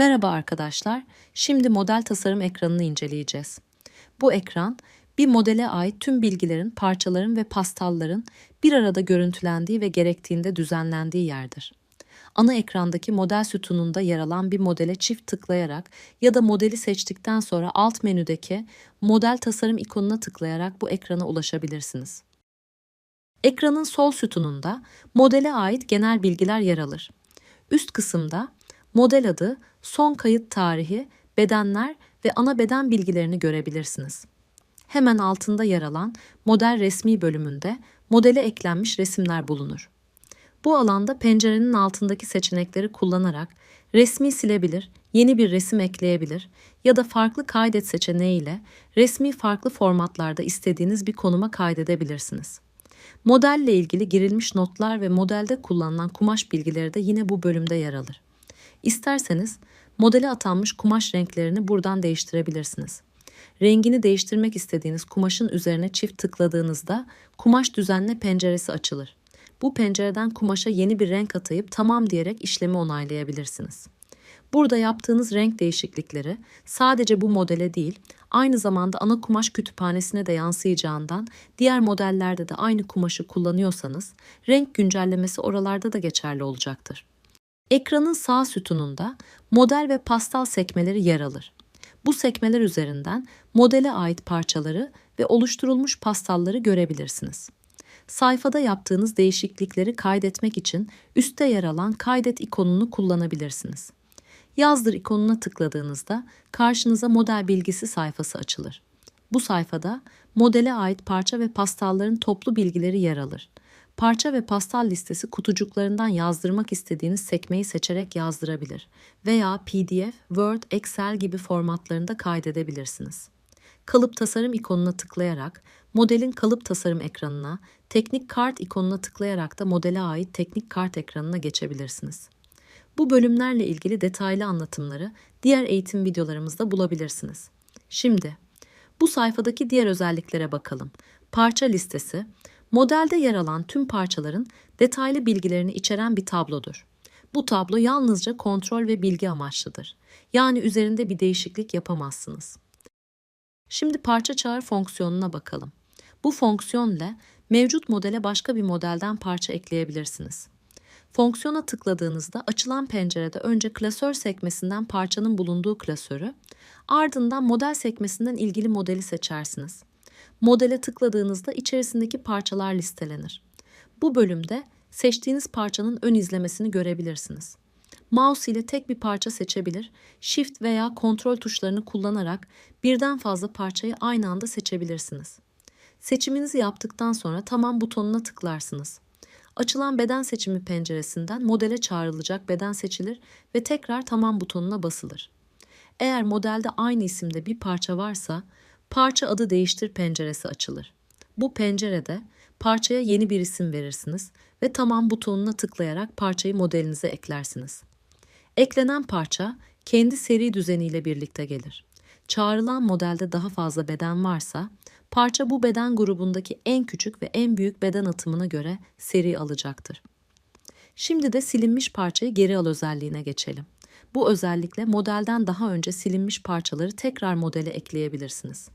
Merhaba arkadaşlar. Şimdi model tasarım ekranını inceleyeceğiz. Bu ekran bir modele ait tüm bilgilerin, parçaların ve pastalların bir arada görüntülendiği ve gerektiğinde düzenlendiği yerdir. Ana ekrandaki model sütununda yer alan bir modele çift tıklayarak ya da modeli seçtikten sonra alt menüdeki model tasarım ikonuna tıklayarak bu ekrana ulaşabilirsiniz. Ekranın sol sütununda modele ait genel bilgiler yer alır. Üst kısımda model adı, son kayıt tarihi, bedenler ve ana beden bilgilerini görebilirsiniz. Hemen altında yer alan model resmi bölümünde modele eklenmiş resimler bulunur. Bu alanda pencerenin altındaki seçenekleri kullanarak resmi silebilir, yeni bir resim ekleyebilir ya da farklı kaydet seçeneğiyle resmi farklı formatlarda istediğiniz bir konuma kaydedebilirsiniz. Modelle ilgili girilmiş notlar ve modelde kullanılan kumaş bilgileri de yine bu bölümde yer alır. İsterseniz modele atanmış kumaş renklerini buradan değiştirebilirsiniz. Rengini değiştirmek istediğiniz kumaşın üzerine çift tıkladığınızda kumaş düzenle penceresi açılır. Bu pencereden kumaşa yeni bir renk atayıp tamam diyerek işlemi onaylayabilirsiniz. Burada yaptığınız renk değişiklikleri sadece bu modele değil, aynı zamanda ana kumaş kütüphanesine de yansıyacağından diğer modellerde de aynı kumaşı kullanıyorsanız renk güncellemesi oralarda da geçerli olacaktır. Ekranın sağ sütununda model ve pastel sekmeleri yer alır. Bu sekmeler üzerinden modele ait parçaları ve oluşturulmuş pastalları görebilirsiniz. Sayfada yaptığınız değişiklikleri kaydetmek için üstte yer alan kaydet ikonunu kullanabilirsiniz. Yazdır ikonuna tıkladığınızda karşınıza model bilgisi sayfası açılır. Bu sayfada modele ait parça ve pastalların toplu bilgileri yer alır. Parça ve pastal listesi kutucuklarından yazdırmak istediğiniz sekmeyi seçerek yazdırabilir veya PDF, Word, Excel gibi formatlarında kaydedebilirsiniz. Kalıp tasarım ikonuna tıklayarak modelin kalıp tasarım ekranına, teknik kart ikonuna tıklayarak da modele ait teknik kart ekranına geçebilirsiniz. Bu bölümlerle ilgili detaylı anlatımları diğer eğitim videolarımızda bulabilirsiniz. Şimdi bu sayfadaki diğer özelliklere bakalım. Parça listesi, modelde yer alan tüm parçaların detaylı bilgilerini içeren bir tablodur. Bu tablo yalnızca kontrol ve bilgi amaçlıdır. Yani üzerinde bir değişiklik yapamazsınız. Şimdi parça çağır fonksiyonuna bakalım. Bu fonksiyonla mevcut modele başka bir modelden parça ekleyebilirsiniz. Fonksiyona tıkladığınızda açılan pencerede önce klasör sekmesinden parçanın bulunduğu klasörü, ardından model sekmesinden ilgili modeli seçersiniz. Modele tıkladığınızda içerisindeki parçalar listelenir. Bu bölümde seçtiğiniz parçanın ön izlemesini görebilirsiniz. Mouse ile tek bir parça seçebilir, Shift veya Kontrol tuşlarını kullanarak birden fazla parçayı aynı anda seçebilirsiniz. Seçiminizi yaptıktan sonra Tamam butonuna tıklarsınız. Açılan beden seçimi penceresinden modele çağrılacak beden seçilir ve tekrar Tamam butonuna basılır. Eğer modelde aynı isimde bir parça varsa Parça adı değiştir penceresi açılır. Bu pencerede parçaya yeni bir isim verirsiniz ve tamam butonuna tıklayarak parçayı modelinize eklersiniz. Eklenen parça kendi seri düzeniyle birlikte gelir. Çağrılan modelde daha fazla beden varsa parça bu beden grubundaki en küçük ve en büyük beden atımına göre seri alacaktır. Şimdi de silinmiş parçayı geri al özelliğine geçelim. Bu özellikle modelden daha önce silinmiş parçaları tekrar modele ekleyebilirsiniz.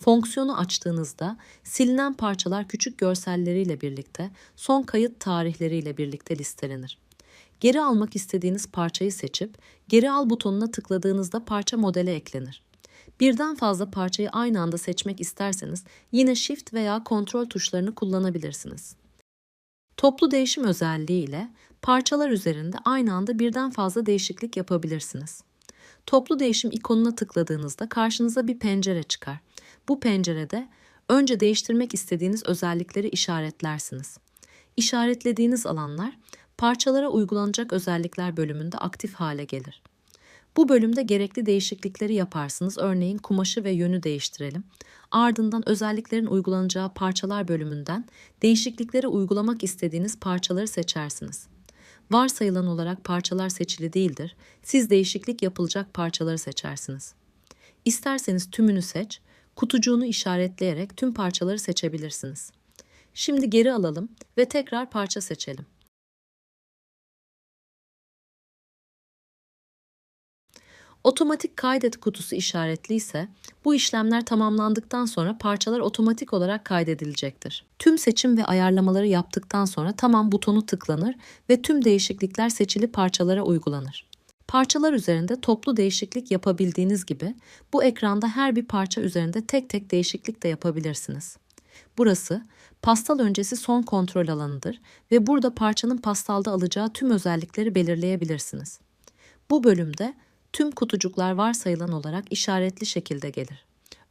Fonksiyonu açtığınızda silinen parçalar küçük görselleriyle birlikte son kayıt tarihleriyle birlikte listelenir. Geri almak istediğiniz parçayı seçip geri al butonuna tıkladığınızda parça modele eklenir. Birden fazla parçayı aynı anda seçmek isterseniz yine Shift veya Kontrol tuşlarını kullanabilirsiniz. Toplu değişim özelliği ile parçalar üzerinde aynı anda birden fazla değişiklik yapabilirsiniz. Toplu değişim ikonuna tıkladığınızda karşınıza bir pencere çıkar. Bu pencerede önce değiştirmek istediğiniz özellikleri işaretlersiniz. İşaretlediğiniz alanlar parçalara uygulanacak özellikler bölümünde aktif hale gelir. Bu bölümde gerekli değişiklikleri yaparsınız. Örneğin kumaşı ve yönü değiştirelim. Ardından özelliklerin uygulanacağı parçalar bölümünden değişiklikleri uygulamak istediğiniz parçaları seçersiniz. Varsayılan olarak parçalar seçili değildir. Siz değişiklik yapılacak parçaları seçersiniz. İsterseniz tümünü seç, kutucuğunu işaretleyerek tüm parçaları seçebilirsiniz. Şimdi geri alalım ve tekrar parça seçelim. Otomatik kaydet kutusu işaretli ise bu işlemler tamamlandıktan sonra parçalar otomatik olarak kaydedilecektir. Tüm seçim ve ayarlamaları yaptıktan sonra tamam butonu tıklanır ve tüm değişiklikler seçili parçalara uygulanır. Parçalar üzerinde toplu değişiklik yapabildiğiniz gibi bu ekranda her bir parça üzerinde tek tek değişiklik de yapabilirsiniz. Burası pastal öncesi son kontrol alanıdır ve burada parçanın pastalda alacağı tüm özellikleri belirleyebilirsiniz. Bu bölümde tüm kutucuklar varsayılan olarak işaretli şekilde gelir.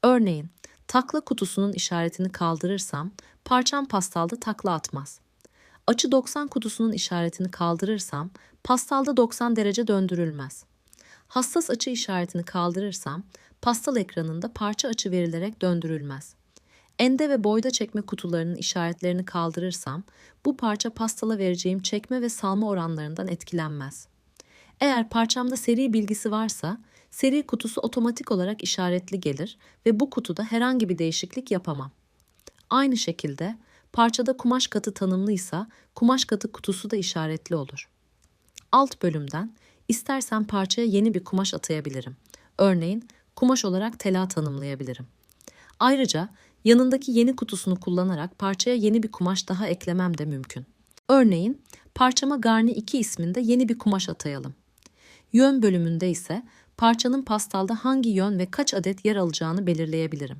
Örneğin takla kutusunun işaretini kaldırırsam parçam pastalda takla atmaz. Açı 90 kutusunun işaretini kaldırırsam pastalda 90 derece döndürülmez. Hassas açı işaretini kaldırırsam pastal ekranında parça açı verilerek döndürülmez. Ende ve boyda çekme kutularının işaretlerini kaldırırsam bu parça pastala vereceğim çekme ve salma oranlarından etkilenmez. Eğer parçamda seri bilgisi varsa seri kutusu otomatik olarak işaretli gelir ve bu kutuda herhangi bir değişiklik yapamam. Aynı şekilde parçada kumaş katı tanımlıysa kumaş katı kutusu da işaretli olur. Alt bölümden istersen parçaya yeni bir kumaş atayabilirim. Örneğin kumaş olarak tela tanımlayabilirim. Ayrıca yanındaki yeni kutusunu kullanarak parçaya yeni bir kumaş daha eklemem de mümkün. Örneğin parçama Garni 2 isminde yeni bir kumaş atayalım. Yön bölümünde ise parçanın pastalda hangi yön ve kaç adet yer alacağını belirleyebilirim.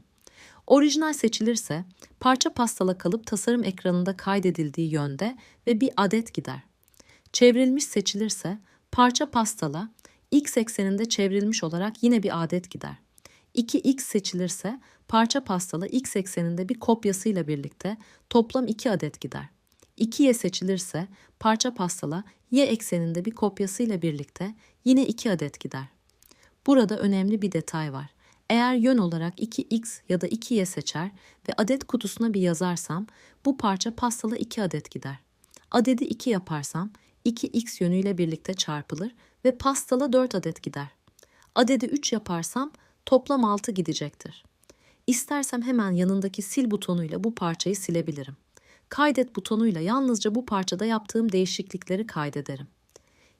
Orijinal seçilirse parça pastala kalıp tasarım ekranında kaydedildiği yönde ve bir adet gider. Çevrilmiş seçilirse parça pastala x ekseninde çevrilmiş olarak yine bir adet gider. 2x seçilirse parça pastala x ekseninde bir kopyasıyla birlikte toplam 2 adet gider. 2y seçilirse parça pastala y ekseninde bir kopyasıyla birlikte yine 2 adet gider. Burada önemli bir detay var. Eğer yön olarak 2x ya da 2y seçer ve adet kutusuna bir yazarsam bu parça pastala 2 adet gider. Adedi 2 yaparsam 2x yönüyle birlikte çarpılır ve pastala 4 adet gider. Adedi 3 yaparsam toplam 6 gidecektir. İstersem hemen yanındaki sil butonuyla bu parçayı silebilirim. Kaydet butonuyla yalnızca bu parçada yaptığım değişiklikleri kaydederim.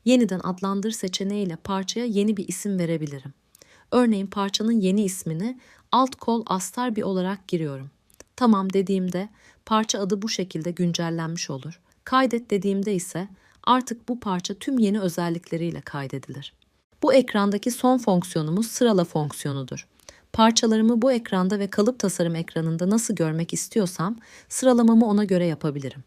Yeniden adlandır seçeneğiyle parçaya yeni bir isim verebilirim. Örneğin parçanın yeni ismini alt kol astarbi olarak giriyorum. Tamam dediğimde parça adı bu şekilde güncellenmiş olur. Kaydet dediğimde ise artık bu parça tüm yeni özellikleriyle kaydedilir. Bu ekrandaki son fonksiyonumuz sırala fonksiyonudur. Parçalarımı bu ekranda ve kalıp tasarım ekranında nasıl görmek istiyorsam sıralamamı ona göre yapabilirim.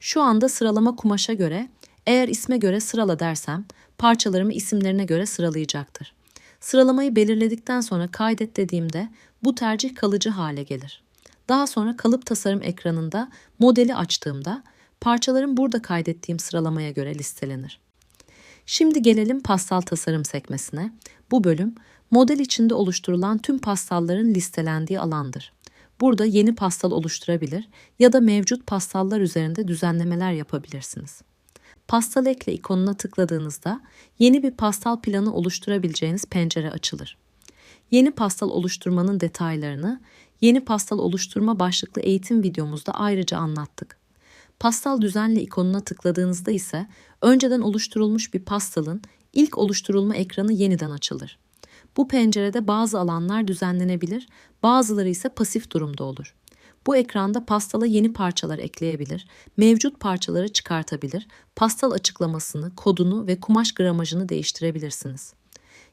Şu anda sıralama kumaşa göre, eğer isme göre sırala dersem parçalarımı isimlerine göre sıralayacaktır. Sıralamayı belirledikten sonra kaydet dediğimde bu tercih kalıcı hale gelir. Daha sonra kalıp tasarım ekranında modeli açtığımda parçalarım burada kaydettiğim sıralamaya göre listelenir. Şimdi gelelim pastal tasarım sekmesine. Bu bölüm model içinde oluşturulan tüm pastalların listelendiği alandır. Burada yeni pastal oluşturabilir ya da mevcut pastallar üzerinde düzenlemeler yapabilirsiniz. Pastal ekle ikonuna tıkladığınızda yeni bir pastal planı oluşturabileceğiniz pencere açılır. Yeni pastal oluşturmanın detaylarını yeni pastal oluşturma başlıklı eğitim videomuzda ayrıca anlattık. Pastal düzenle ikonuna tıkladığınızda ise önceden oluşturulmuş bir pastalın ilk oluşturulma ekranı yeniden açılır. Bu pencerede bazı alanlar düzenlenebilir, bazıları ise pasif durumda olur. Bu ekranda pastala yeni parçalar ekleyebilir, mevcut parçaları çıkartabilir, pastal açıklamasını, kodunu ve kumaş gramajını değiştirebilirsiniz.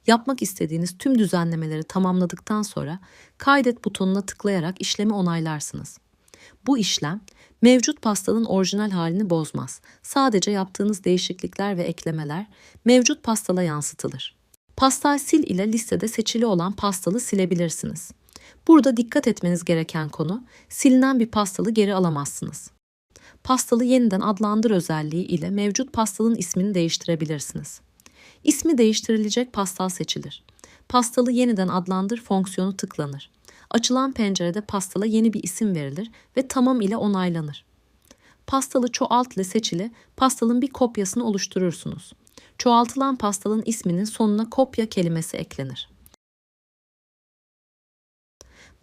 Yapmak istediğiniz tüm düzenlemeleri tamamladıktan sonra kaydet butonuna tıklayarak işlemi onaylarsınız. Bu işlem mevcut pastalın orijinal halini bozmaz. Sadece yaptığınız değişiklikler ve eklemeler mevcut pastala yansıtılır. Pastal sil ile listede seçili olan pastalı silebilirsiniz. Burada dikkat etmeniz gereken konu silinen bir pastalı geri alamazsınız. Pastalı yeniden adlandır özelliği ile mevcut pastalın ismini değiştirebilirsiniz. İsmi değiştirilecek pastal seçilir. Pastalı yeniden adlandır fonksiyonu tıklanır. Açılan pencerede pastala yeni bir isim verilir ve tamam ile onaylanır. Pastalı çoğalt ile seçili pastalın bir kopyasını oluşturursunuz. Çoğaltılan pastalın isminin sonuna kopya kelimesi eklenir.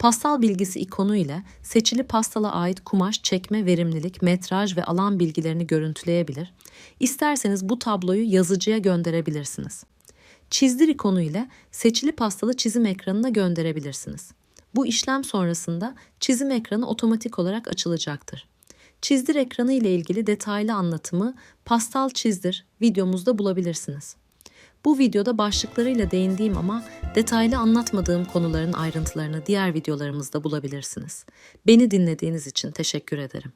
Pastal bilgisi ikonu ile seçili pastala ait kumaş, çekme, verimlilik, metraj ve alan bilgilerini görüntüleyebilir. İsterseniz bu tabloyu yazıcıya gönderebilirsiniz. Çizdir ikonu ile seçili pastalı çizim ekranına gönderebilirsiniz. Bu işlem sonrasında çizim ekranı otomatik olarak açılacaktır. Çizdir ekranı ile ilgili detaylı anlatımı Pastal Çizdir videomuzda bulabilirsiniz. Bu videoda başlıklarıyla değindiğim ama detaylı anlatmadığım konuların ayrıntılarını diğer videolarımızda bulabilirsiniz. Beni dinlediğiniz için teşekkür ederim.